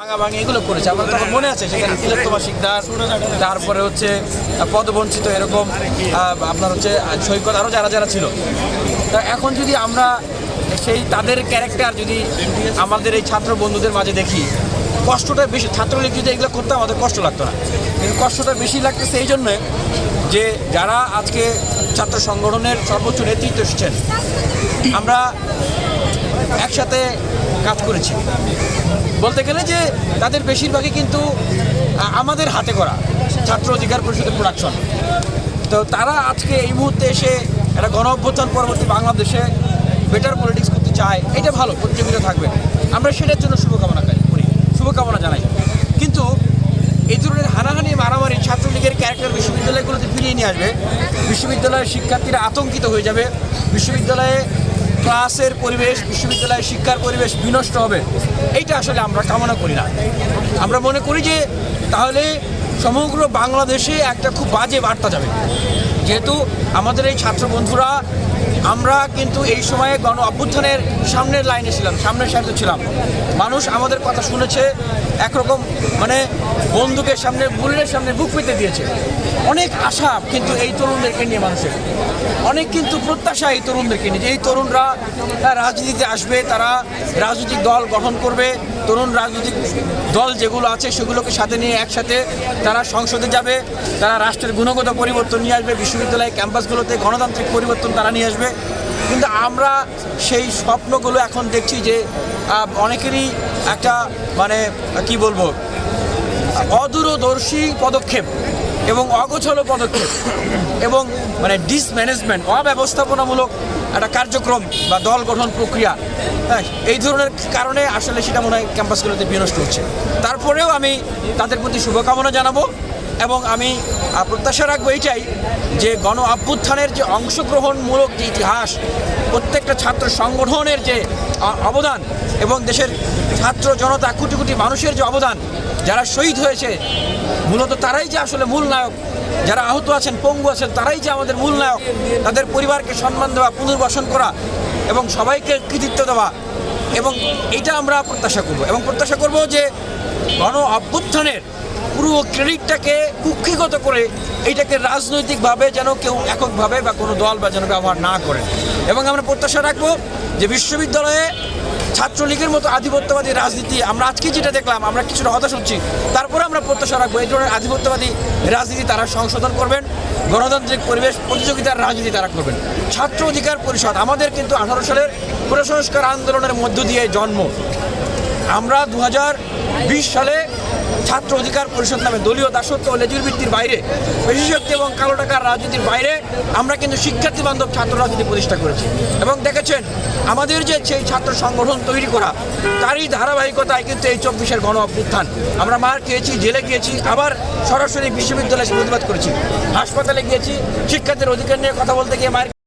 ভাঙাভাঙি এগুলো করেছে। আমার তখন মনে আছে সেখানে তিলোত্তমা শিকদার তারপরে হচ্ছে পদবঞ্চিত এরকম আপনার হচ্ছে সৈকত আরও যারা যারা ছিল। তা এখন যদি আমরা সেই তাদের ক্যারেক্টার যদি আমাদের এই ছাত্র বন্ধুদের মাঝে দেখি, কষ্টটা বেশি, ছাত্রলীগ যদি এগুলো করতে আমাদের কষ্ট লাগতো না। কিন্তু কষ্টটা বেশি লাগতেছে এই জন্যে যে যারা আজকে ছাত্র সংগঠনের সর্বোচ্চ নেতৃত্ব এসেছেন, আমরা একসাথে কাজ করেছি। বলতে গেলে যে তাদের বেশিরভাগই কিন্তু আমাদের হাতে করা ছাত্র অধিকার পরিষদের প্রোডাকশন তো তারা আজকে এই মুহূর্তে এসে একটা গণ অভ্যুত্থান পরবর্তী বাংলাদেশে বেটার পলিটিক্স করতে চায়, এটা ভালো, প্রতিযোগিতা থাকবে। আমরা সেটার জন্য শুভকামনা করি শুভকামনা জানাই। কিন্তু এই ধরনের হানাহানি, মারামারি ছাত্রলীগের ক্যারেক্টার বিশ্ববিদ্যালয়গুলোতে ফিরিয়ে নিয়ে আসবে। বিশ্ববিদ্যালয়ের শিক্ষার্থীরা আতঙ্কিত হয়ে যাবে। বিশ্ববিদ্যালয়ে ক্লাসের পরিবেশ, বিশ্ববিদ্যালয়ের শিক্ষার পরিবেশ বিনষ্ট হবে। এইটা আসলে আমরা কামনা করি না। আমরা মনে করি যে তাহলে সমগ্র বাংলাদেশে একটা খুব বাজে বার্তা যাবে। যেহেতু আমাদের এই ছাত্র বন্ধুরা আমরা কিন্তু এই সময়ে গণ অভ্যুত্থানের সামনের লাইনে ছিলাম, সামনের সারিতে ছিলাম। মানুষ আমাদের কথা শুনেছে, একরকম মানে বন্দুকের সামনে, বুলেটের সামনে বুক পেতে দিয়েছে। অনেক আশা কিন্তু এই তরুণদেরকে নিয়ে মানুষের। অনেক কিন্তু প্রত্যাশা এই তরুণদেরকে নিয়ে এই তরুণরা রাজনীতিতে আসবে, তারা রাজনৈতিক দল গঠন করবে। তরুণ রাজনৈতিক দল যেগুলো আছে, সেগুলোকে সাথে নিয়ে একসাথে তারা সংসদে যাবে, তারা রাষ্ট্রের গুণগত পরিবর্তন নিয়ে আসবে বিশ্ববিদ্যালয় ক্যাম্পাসগুলোতে গণতান্ত্রিক পরিবর্তন তারা নিয়ে আসবে। কিন্তু আমরা সেই স্বপ্নগুলো এখন দেখছি যে অনেকেরই একটা মানে কি বলব, অদূরদর্শী পদক্ষেপ এবং অগোছল পদক্ষেপ এবং মানে ডিসম্যানেজমেন্ট অব্যবস্থাপনামূলক একটা কার্যক্রম বা দল গঠন প্রক্রিয়া হ্যাঁ এই ধরনের কারণে আসলে সেটা মনে হয় ক্যাম্পাসগুলোতে বিনষ্ট হচ্ছে। তারপরেও আমি তাদের প্রতি শুভকামনা জানাব। এবং আমি প্রত্যাশা রাখব এইটাই যে গণ অভ্যুত্থানের যে অংশগ্রহণমূলক যে ইতিহাস, প্রত্যেকটা ছাত্র সংগঠনের যে অবদান এবং দেশের ছাত্র জনতা, কোটি কোটি মানুষের যে অবদান, যারা শহীদ হয়েছে, মূলত তারাই যে আসলে মূল নায়ক, যারা আহত আছেন, পঙ্গু আছেন, তারাই যে আমাদের মূল নায়ক, তাদের পরিবারকে সম্মান দেওয়া, পুনর্বাসন করা এবং সবাইকে কৃতিত্ব দেওয়া এবং এটা আমরা প্রত্যাশা করব এবং প্রত্যাশা করব যে গণ অভ্যুত্থানের পুরো ক্রেডিটটাকে কুক্ষিগত করে এটাকে রাজনৈতিকভাবে যেন কেউ এককভাবে বা কোনো দল বা যেন ব্যবহার না করে। এবং আমরা প্রত্যাশা রাখব যে বিশ্ববিদ্যালয়ে ছাত্রলীগের মতো আধিপত্যবাদী রাজনীতি, আমরা আজকে যেটা দেখলাম, আমরা কিছুটা হতাশ হচ্ছি, তারপরে আমরা প্রত্যাশা রাখব এই ধরনের আধিপত্যবাদী রাজনীতি তারা সংশোধন করবেন, গণতান্ত্রিক পরিবেশ প্রতিযোগিতার রাজনীতি তারা করবেন। ছাত্র অধিকার পরিষদ, আমাদের কিন্তু আঠারো সালের পুরসংস্কার আন্দোলনের মধ্য দিয়ে জন্ম। আমরা দু হাজার বিশ সালে ছাত্র অধিকার পরিষদ নামে দলীয় দাসত্ব ও লেজুর ভিত্তির বাইরে, বিশেষজ্ঞ এবং কালো টাকার রাজনীতির বাইরে আমরা কিন্তু শিক্ষার্থী বান্ধব ছাত্র রাজনীতি প্রতিষ্ঠা করেছি। এবং দেখেছেন, আমাদের যে সেই ছাত্র সংগঠন তৈরি করা, তারই ধারাবাহিকতায় কিন্তু এই চব্বিশের গণ অভ্যুত্থান। আমরা মার খেয়েছি, জেলে গিয়েছি, আবার সরাসরি বিশ্ববিদ্যালয়ে প্রতিবাদ করেছি। হাসপাতালে গিয়েছি, শিক্ষার্থীর অধিকার নিয়ে কথা বলতে গিয়ে মার